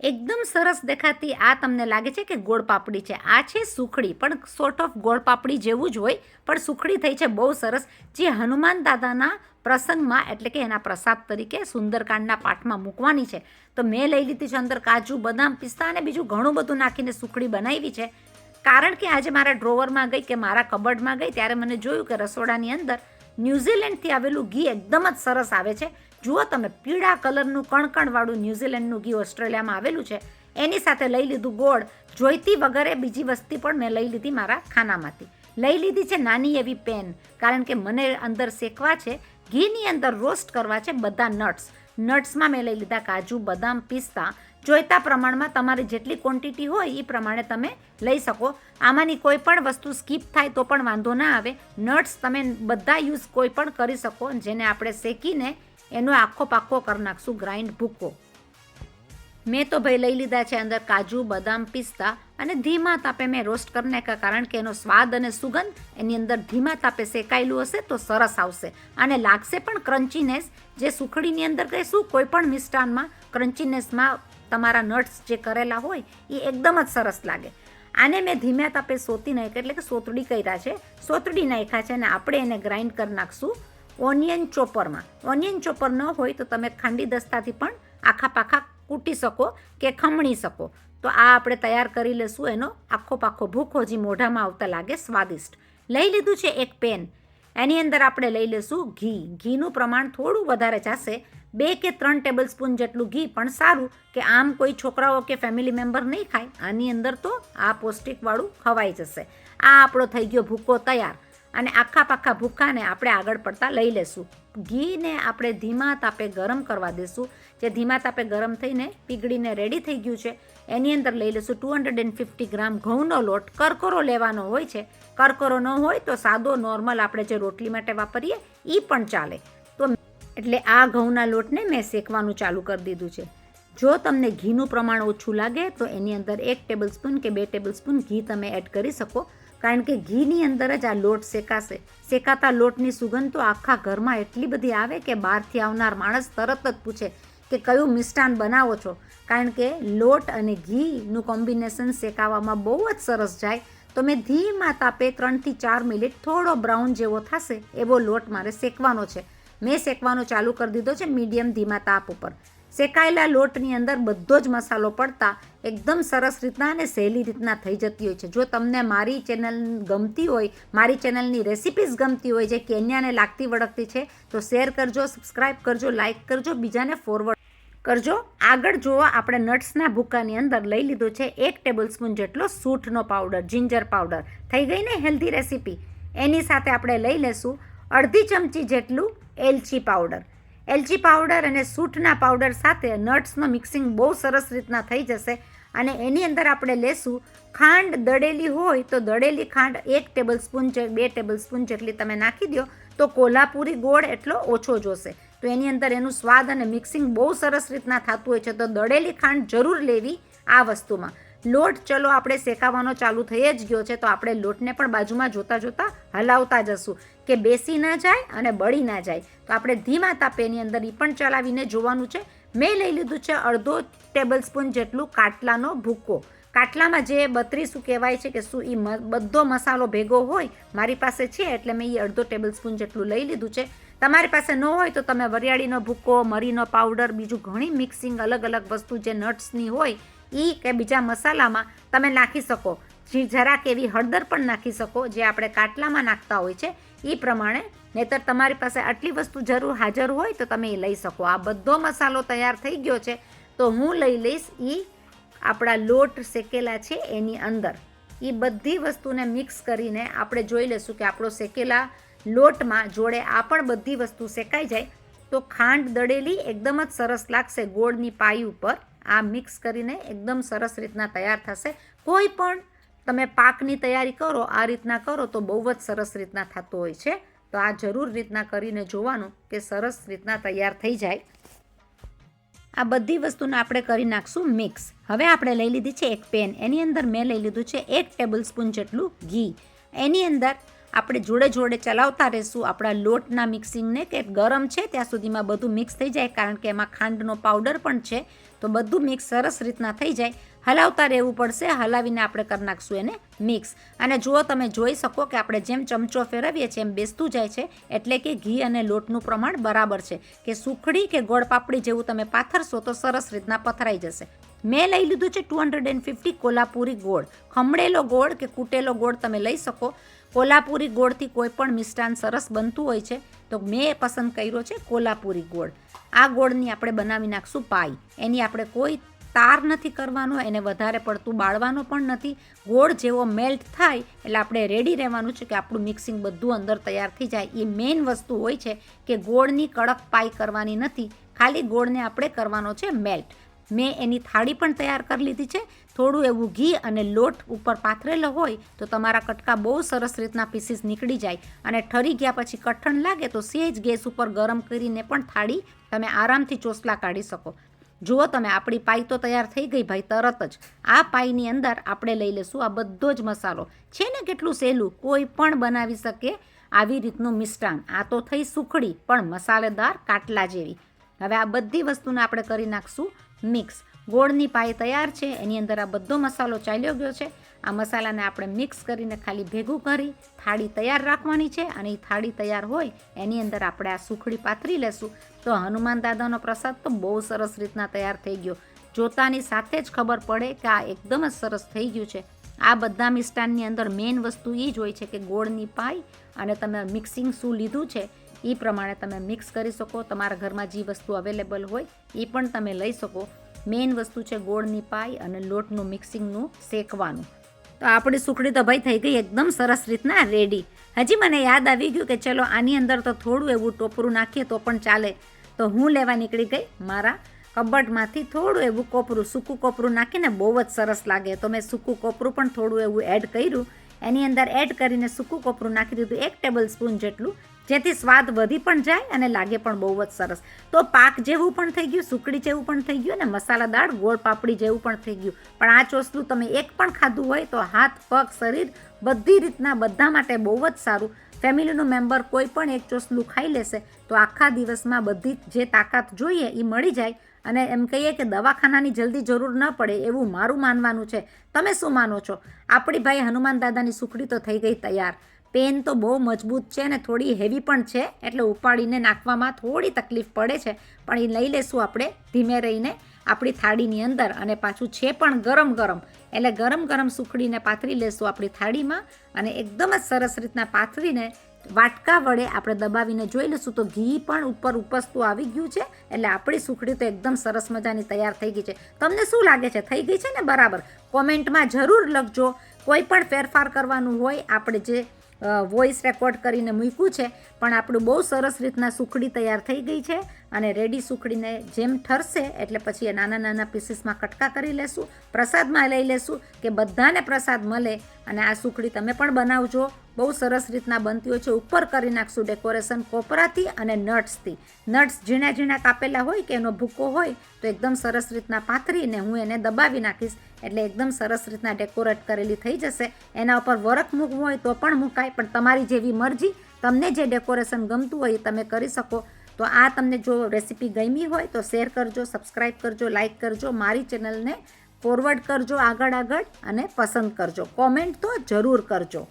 એકદમ સરસ દેખાતી આ તમને લાગે છે કે ગોળ પાપડી છે. આ છે સુખડી, પણ સોર્ટ ઓફ ગોળ પાપડી જેવું જ હોય, પણ સુખડી થઈ છે બહુ સરસ. જે હનુમાન દાદાના પ્રસંગમાં, એટલે કે એના પ્રસાદ તરીકે સુંદરકાંડના પાઠમાં મૂકવાની છે. તો મેં લઈ લીધી છે અંદર કાજુ, બદામ, પિસ્તા અને બીજું ઘણું બધું નાખીને સુખડી બનાવી છે. કારણ કે આજે મારા ડ્રોવરમાં ગઈ કે મારા કબડમાં ગઈ, ત્યારે મને જોયું કે રસોડાની અંદર ન્યૂઝીલેન્ડથી આવેલું ઘી એકદમ જ સરસ આવે છે. જુઓ તમે, પીળા કલરનું કણકણવાળું ન્યૂઝીલેન્ડનું ઘી ઓસ્ટ્રેલિયામાં આવેલું છે. એની સાથે લઈ લીધું ગોળ, જોઈતી વગરે બીજી વસ્તી પણ મેં લઈ લીધી મારા ખાનામાંથી. લઈ લીધી છે નાની એવી પેન, કારણ કે મને અંદર શેકવા છે. ઘીની અંદર રોસ્ટ કરવા છે બધા નટ્સ. નટ્સમાં મેં લઈ લીધા કાજુ, બદામ, પિસ્તા જોઈતા પ્રમાણમાં તમારી જેટલી ક્વોન્ટિટી હોય એ પ્રમાણે તમે લઈ શકો. આમાંની કોઈ પણ વસ્તુ સ્કીપ થાય તો પણ વાંધો ના આવે. નટ્સ તમે બધા યુઝ કોઈ પણ કરી શકો, જેને આપણે શેકીને એનો આખો પાખો કરી નાખશું ગ્રાઇન્ડ ભૂકો. મેં તો ભાઈ લઈ લીધા છે અંદર કાજુ, બદામ, પિસ્તા અને ધીમા તાપે મેં રોસ્ટ કરી નાખ્યા, કારણ કે એનો સ્વાદ અને સુગંધ એની અંદર ધીમા તાપે શેકાયેલું હશે તો સરસ આવશે. અને લાગશે પણ ક્રન્ચીનેસ જે સુખડીની અંદર કહીશું, કોઈ પણ મિષ્ટાનમાં ક્રન્ચીનેસમાં તમારા નટ્સ જે કરેલા હોય, એ એકદમ જ સરસ લાગે. આને મેં ધીમે તાપે સોતી નાખ્યા, એટલે કે સોતડી કર્યા છે. સોતડી નાખ્યા છે અને આપણે એને ગ્રાઇન્ડ કરી નાખશું ઓનિયન ચોપરમાં. ઓનિયન ચોપર ન હોય તો તમે ખાંડી દસ્તાથી પણ આખા પાખા કૂટી શકો કે ખમણી શકો. તો આ આપણે તૈયાર કરી લેશું. એનો આખો પાખો ભૂખો જે મોઢામાં આવતા લાગે, સ્વાદિષ્ટ. લઈ લીધું છે એક પેન. એની અંદર આપણે લઈ લઈશું ઘી. ઘીનું પ્રમાણ થોડું વધારે જશે બે કે ત્રણ ટેબલ સ્પૂન જેટલું ઘી, પણ સારું કે આમ કોઈ છોકરાઓ કે ફેમિલી મેમ્બર નહીં ખાય. આની અંદર તો આ પૌષ્ટિકવાળું ખવાઈ જશે. આ આપણો થઈ ગયો ભૂકો તૈયાર. અને આખા પાખા ભૂખાને આપણે આગળ પડતા લઈ લેશું. ઘીને આપણે ધીમા તાપે ગરમ કરવા દેશું. જે ધીમા તાપે ગરમ થઈને પીગળીને રેડી થઈ ગયું છે, એની અંદર લઈ લેશું two hundred and fifty gram ઘઉંનો લોટ. કરકરો લેવાનો હોય છે. કરકરો ન હોય તો સાદો નોર્મલ આપણે જે રોટલી માટે વાપરીએ એ પણ ચાલે. તો એટલે આ ઘઉંના લોટને મેં શેકવાનું ચાલુ કરી દીધું છે. જો તમને ઘીનું પ્રમાણ ઓછું લાગે, તો એની અંદર એક ટેબલ સ્પૂન કે બે ટેબલ સ્પૂન ઘી તમે એડ કરી શકો. કારણ કે ઘીની અંદર જ આ લોટ શેકાશે. શેકાતા લોટની સુગંધ તો આખા ઘરમાં એટલી બધી આવે કે બહારથી આવનાર માણસ તરત જ પૂછે કે કયું મિષ્ટાન બનાવો છો? કારણ કે લોટ અને ઘીનું કોમ્બિનેશન શેકાવામાં બહુ જ સરસ જાય. તો મેં ધીમા તાપે ત્રણથી ચાર મિનિટ થોડો બ્રાઉન જેવો થશે એવો લોટ મારે શેકવાનો છે. મેં શેકવાનો ચાલુ કરી દીધો છે મીડિયમ ધીમા તાપ ઉપર. શેકાયેલા લોટની અંદર બધો જ મસાલો પડતા એકદમ સરસ રીતના અને સહેલી રીતના થઈ જતી હોય છે. જો તમને મારી ચેનલ ગમતી હોય, મારી ચેનલની રેસિપીઝ ગમતી હોય, જે કેન્યાને લાગતી વળગતી છે, તો શેર કરજો સબસ્ક્રાઈબ કરજો લાઇક કરજો, બીજાને ફોરવર્ડ કરજો. આગળ જુઓ આપણે નટ્સના ભૂકાની અંદર લઈ લીધો છે એક ટેબલ સ્પૂન જેટલો સૂઠનો પાવડર જિંજર પાવડર થઈ ગઈ ને હેલ્ધી રેસીપી એની સાથે આપણે લઈ લેશું અડધી ચમચી જેટલું એલચી પાવડર એલચી પાવડર અને સૂટના પાવડર સાથે નટ્સનો મિક્સિંગ બહુ સરસ રીતના થઈ જશે અને એની અંદર આપણે લેશું ખાંડ દળેલી હોય તો દળેલી ખાંડ એક ટેબલ સ્પૂન બે ટેબલ સ્પૂન જેટલી તમે નાખી દો તો કોલ્હાપુરી ગોળ એટલો ઓછો જોશે. તો એની અંદર એનું સ્વાદ અને મિક્સિંગ બહુ સરસ રીતના થતું હોય છે તો દળેલી ખાંડ જરૂર લેવી આ વસ્તુમાં. લોટ ચલો આપણે શેકાવાનો ચાલુ થઈ જ ગયો છે, તો આપણે લોટને પણ બાજુમાં જોતાં જોતાં હલાવતા જશું. કે બેસી ના જાય અને બળી ના જાય. તો આપણે ધીમા તાપેની અંદર એ પણ ચલાવીને જોવાનું છે. મેં લઈ લીધું છે અડધો ટેબલ સ્પૂન જેટલું કાટલાનો ભૂકો. કાટલામાં જે બત્રીસું કહેવાય છે કે શું એ બધો મસાલો ભેગો હોય, મારી પાસે છે એટલે મેં એ અડધો ટેબલ સ્પૂન જેટલું લઈ લીધું છે. તમારી પાસે ન હોય તો તમે વરિયાળીનો ભૂકો, મરીનો પાવડર, બીજું ઘણી મિક્સિંગ અલગ અલગ વસ્તુ જે નટ્સની હોય એ કે બીજા મસાલામાં તમે નાખી શકો. જરાક એવી હળદર પણ નાખી શકો જે આપણે કાટલામાં નાખતા હોય છે એ પ્રમાણે. નહીતર તમારી પાસે આટલી વસ્તુ જરૂર હાજર હોય તો તમે એ લઈ શકો. આ બધો મસાલો તૈયાર થઈ ગયો છે, તો હું લઈ લઈશ એ આપણા લોટ શેકેલા છે એની અંદર. એ બધી વસ્તુને મિક્સ કરીને આપણે જોઈ લઈશું કે આપણો શેકેલા લોટમાં જોડે આ પણ બધી વસ્તુ શેકાઈ જાય. તો ખાંડ દળેલી એકદમ જ સરસ લાગશે ગોળની પાઈ ઉપર. આ મિક્સ કરીને એકદમ સરસ રીતના તૈયાર થશે. કોઈ પણ તમે પાકની તૈયારી કરો, આ રીતના કરો તો બહુ જ સરસ રીતના થતું હોય છે. તો આ જરૂર રીતના કરીને જોવાનું કે સરસ રીતના તૈયાર થઈ જાય. આ બધી વસ્તુને આપણે કરી નાખશું મિક્સ. હવે આપણે લઈ લીધી છે એક પેન. એની અંદર મેં લઈ લીધું છે એક ટેબલ સ્પૂન જેટલું ઘી. એની અંદર આપણે જોડે જોડે ચલાવતા રહેશું. આપણા લોટના મિક્સિંગને કે ગરમ છે ત્યાં સુધીમાં બધું મિક્સ થઈ જાય, કારણ કે એમાં ખાંડનો પાવડર પણ છે. તો બધું મિક્સ સરસ રીતના થઈ જાય. હલાવતા રહેવું પડશે, હલાવીને આપણે કરી નાખશું એને મિક્સ અને જુઓ તમે જોઈ શકો કે આપણે જેમ ચમચો ફેરવીએ છીએ એમ બેસતું જાય છે, એટલે કે ઘી અને લોટનું પ્રમાણ બરાબર છે. કે સુખડી કે ગોળ પાપડી જેવું તમે પાથરશો તો સરસ રીતના પથરાઈ જશે. મેં લઈ લીધું છે two hundred and fifty Kolhapuri ગોળ. ખમણેલો ગોળ કે કૂટેલો ગોળ તમે લઈ શકો. કોલ્હાપુરી ગોળથી કોઈ પણ મિષ્ટાન સરસ બનતું હોય છે. તો મેં પસંદ કર્યો છે કોલ્હાપુરી ગોળ. આ ગોળની આપણે બનાવી નાખશું પાઈ. એની આપણે કોઈ તાર નથી કરવાનો, એને વધારે પડતું બાળવાનો પણ નથી. ગોળ જેવો મેલ્ટ થાય એટલે આપણે રેડી રહેવાનું છે કે આપણું મિક્સિંગ બધું અંદર તૈયાર થઈ જાય. એ મેઇન વસ્તુ હોય છે કે ગોળની કડક પાઈ કરવાની નથી. ખાલી ગોળને આપણે કરવાનો છે મેલ્ટ. મેં એની થાળી પણ તૈયાર કરી લીધી છે. થોડું એવું ઘી અને લોટ ઉપર પાથરેલો હોય તો તમારા કટકા બહુ સરસ રીતના પીસીસ નીકળી જાય. અને ઠરી ગયા પછી કઠણ લાગે તો સેજ ગેસ ઉપર ગરમ કરીને પણ થાળી તમે આરામથી ચોસલા કાઢી શકો. જુઓ તમે, આપણી પાઈ તો તૈયાર થઈ ગઈ ભાઈ, તરત જ. આ પાઈની અંદર આપણે લઈ લઈશું આ બધો જ મસાલો. છે ને કેટલું સહેલું? કોઈ પણ બનાવી શકે આવી રીતનું મિષ્ટાન. આ તો થઈ સુખડી, પણ મસાલેદાર કાટલા જેવી. હવે આ બધી વસ્તુને આપણે કરી નાખશું. મિક્સ. ગોળની પાઈ તૈયાર છે, એની અંદર આ બધો મસાલો ચાલ્યો ગયો છે. આ મસાલાને આપણે મિક્સ કરીને ખાલી ભેગું કરી થાળી તૈયાર રાખવાની છે અને એ થાળી તૈયાર હોય, એની અંદર આપણે આ સુખડી પાથરી લેશું. તો હનુમાન દાદાનો પ્રસાદ તો બહુ સરસ રીતના તૈયાર થઈ ગયો. જોતાની સાથે જ ખબર પડે કે આ એકદમ જ સરસ થઈ ગયું છે. આ બધા મિષ્ટાનની અંદર મેઇન વસ્તુ એ જ હોય છે કે ગોળની પાઈ અને તમે મિક્સિંગ શું લીધું છે એ પ્રમાણે તમે મિક્સ કરી શકો, તમારા ઘરમાં જે વસ્તુ અવેલેબલ હોય એ પણ તમે લઈ શકો. મેઇન વસ્તુ છે ગોળની પાઈ અને લોટનું મિક્સિંગનું શેકવાનું. તો આપણી સુખડી તો ભાઈ થઈ ગઈ એકદમ સરસ રીતના રેડી હજી મને યાદ આવી ગયું કે ચલો આની અંદર તો થોડું એવું ટોપરું નાખીએ તો પણ ચાલે. તો હું લેવા નીકળી ગઈ મારા કબટમાંથી થોડું એવું કોપરું, સૂકું કોપરું નાખીને બહુ જ સરસ લાગે. તો મેં સૂકું કોપરું પણ થોડું એવું એડ કર્યું. એની અંદર એડ કરીને સૂકું કોપરું નાખી દીધું એક ટેબલ સ્પૂન જેટલું. જેથી સ્વાદ વધી પણ જાય અને લાગે પણ બહુ જ સરસ. તો પાક જેવું પણ થઈ ગયું સુકડી જેવું પણ થઈ ગયું અને મસાલાદાર ગોળ પાપડી જેવું પણ થઈ ગયું. પણ આ ચોસલું તમે એક પણ ખાધું હોય તો હાથ, પગ, શરીર બધી રીતના બધા માટે બહુ જ સારું. ફેમિલીનું મેમ્બર કોઈ પણ એક ચોસલું ખાઈ લેશે તો આખા દિવસમાં બધી જે તાકાત જોઈએ એ મળી જાય. અને એમ કહીએ કે દવાખાનાની જલ્દી જરૂર ન પડે એવું મારું માનવાનું છે. તમે શું માનો છો? આપણી ભાઈ હનુમાન દાદાની સુખડી તો થઈ ગઈ તૈયાર. પેન તો બહુ મજબૂત છે અને થોડી હેવી પણ છે, એટલે ઉપાડીને નાખવામાં થોડી તકલીફ પડે છે. પણ એ લઈ લેશું આપણે ધીમે રહીને આપણી થાળીની અંદર અને પાછું છે પણ ગરમ ગરમ. એટલે ગરમ ગરમ સુખડીને પાથરી લેશું આપણી થાળીમાં અને એકદમ જ સરસ રીતના પાથરીને વાટકા વડે આપણે દબાવીને જોઈ લઈશું તો ઘી પણ ઉપર ઉપસતું આવી ગયું છે. એટલે આપણી સુખડી તો એકદમ સરસ મજાની તૈયાર થઈ ગઈ છે. તમને શું લાગે છે? થઈ ગઈ છે ને બરાબર? કોમેન્ટમાં જરૂર લખજો. કોઈ પણ ફેરફાર કરવાનું હોય, આપણે જે વોઇસ રેકોર્ડ કરીને મૂક્યું છે, પણ આપણું બહુ સરસ રીતના સુખડી તૈયાર થઈ ગઈ છે અને રેડી સુખડીને જેમ ઠરશે એટલે પછી એ નાના નાના પીસીસમાં કટકા કરી લેશું, પ્રસાદમાં લઈ લેશું કે બધાને પ્રસાદ મળે અને આ સુખડી તમે પણ બનાવજો. બહુ સરસ રીતના બનતી હોય છે. ઉપર કરી નાખશું ડેકોરેશન કોપરાથી અને નટ્સથી. નટ્સ ઝીણા ઝીણા કાપેલા હોય કે એનો ભૂકો હોય તો એકદમ સરસ રીતના પાથરીને હું એને દબાવી નાખીશ. એટલે એકદમ સરસ રીતના ડેકોરેટ કરેલી થઈ જશે. એના ઉપર વરખ મૂકવું હોય તો પણ મૂકાય, પણ તમારી જેવી મરજી, તમને જે ડેકોરેશન ગમતું હોય એ તમે કરી શકો. તો આ તમને જો રેસીપી ગમી હોય તો શેર કરજો સબસ્ક્રાઈબ કરજો, લાઇક કરજો, મારી ચેનલને ફોરવર્ડ કરજો આગળ આગળ અને પસંદ કરજો. કોમેન્ટ તો જરૂર કરજો.